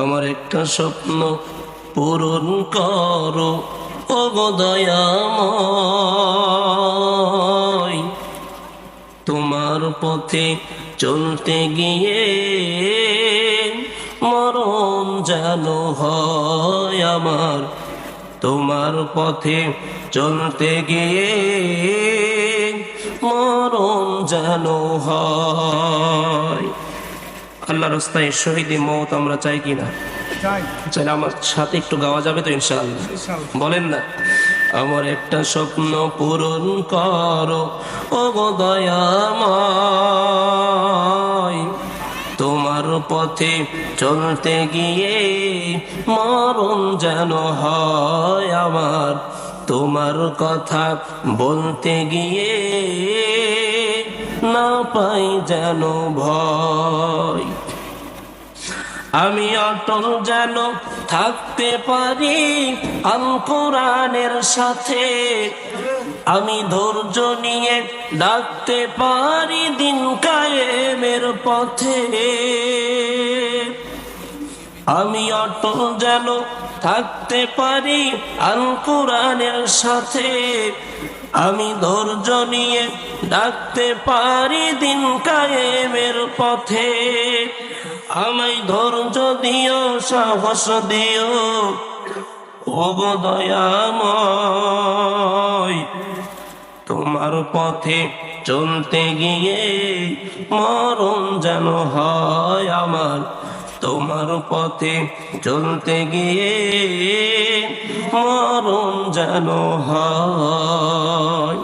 আমার একটা স্বপ্ন পূরণ করো গো তোমার পথে চলতে গিয়ে মরণ যেন হয় আমার। তোমার পথে চলতে গিয়ে মরণ যেন হয়। আল্লাহ রাস্তায় শহীদ মত আমরা চাই কিনা চাই। চাইলে আমার সাথে একটু গাওয়া যাবে তো ইনশাআল্লাহ। বলেন না। আমার একটা স্বপ্ন পূরণ করো ও দয়াময়। তোমার পথে চলতে গিয়ে মরণ যেন হয় আমার। তোমার কথা বলতে গিয়ে না পাই যেন ভয়। আমি অটল যেন থাকতে পারি আল কোরআনের সাথে। আমি ধৈর্য নিয়ে ডাকতে পারি দিন কায়েমের পথে। আমি অটল যেন থাকতে পারি আল কোরআনের সাথে। আমি ধৈর্য নিয়ে ডাকতে পারি দিন কায়েমের পথে। আমায় ধৈর্য দিও, সাহস দিও তোমার পথে চলতে গিয়ে মরণ যেন হয় আমার। তোমার পথে চলতে গিয়ে মরণ যেন হয়।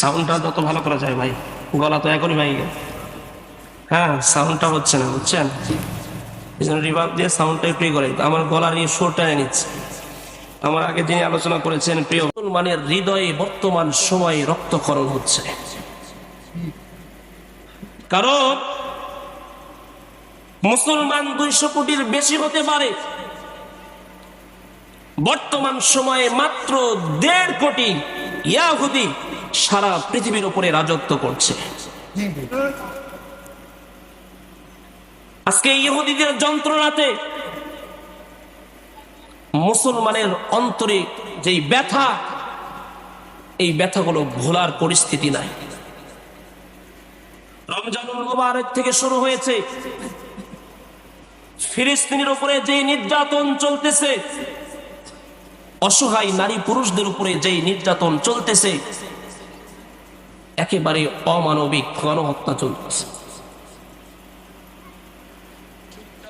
সাউন্ডটা যত ভালো করা যায় ভাই, গলা তো এখনই ভাই হ্যাঁ সাউন্ডটা হচ্ছে না, বুঝছেন? এই জন্য রিভার্ব দিয়ে সাউন্ডটা প্লে করে আমার গলার এই সুরটা নিচ্ছে। আমার আগে যিনি আলোচনা করেছেন, প্রিয় মুসলমানের হৃদয়ে বর্তমান সময়ে রক্তক্ষরণ হচ্ছে। কারণ মুসলমান দুইশো কোটির বেশি হতে পারে। বর্তমান সময়ে মাত্র দেড় কোটি ইয়াহুদি সারা পৃথিবীর উপরে রাজত্ব করছে। আজকে ইহুদিদের যন্ত্রণাতে মুসলমানের অন্তরে যেই ব্যথা, এই ব্যথাগুলো ভোলার পরিস্থিতি নাই। রমজানুল মুবারক থেকে শুরু হয়েছে। ফিলিস্তিনের উপরে যে নির্যাতন চলতেছে, অসহায় নারী পুরুষদের উপরে যেই নির্যাতন চলতেছে, একেবারে অমানবিক গণহত্যা চলতেছে।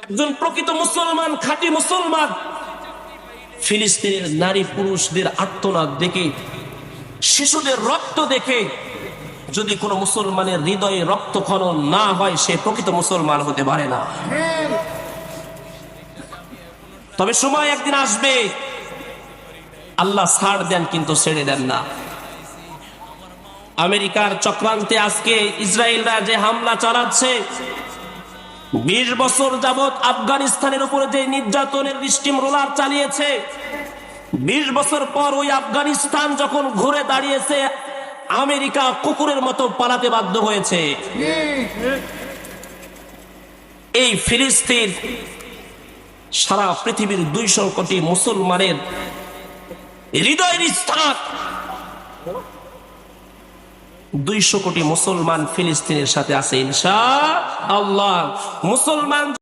একজন প্রকৃত মুসলমান, খাঁটি মুসলমান, ফিলিস্তিনের নারী পুরুষদের আত্মনাদ দেখে, শিশুদের রক্ত দেখে, যদি কোনো মুসলমানের হৃদয়ে রক্তক্ষরণ না হয়, সে প্রকৃত মুসলমান হতে পারে না। তবে সময় একদিন আসবে। আল্লাহ ছাড় দেন, কিন্তু ছেড়ে দেন না। আমেরিকার চক্রান্তে আজকে ইসরায়েলরা যে হামলা চালাচ্ছে, বিশ বছর যাবৎ আফগানিস্তানের উপরে যে নির্যাতনের স্টিম রোলার চালিয়েছে, বিশ বছর পর ওই আফগানিস্তান যখন ঘুরে দাঁড়িয়েছে, আমেরিকা কুকুরের মতো পালাতে বাধ্য হয়েছে। এই ফিলিস্তিন সারা পৃথিবীর দুইশো কোটি মুসলমানের হৃদয়ের স্থান। দুইশো কোটি মুসলমান ফিলিস্তিনের সাথে আছে ইনশা আল্লাহ মুসলমান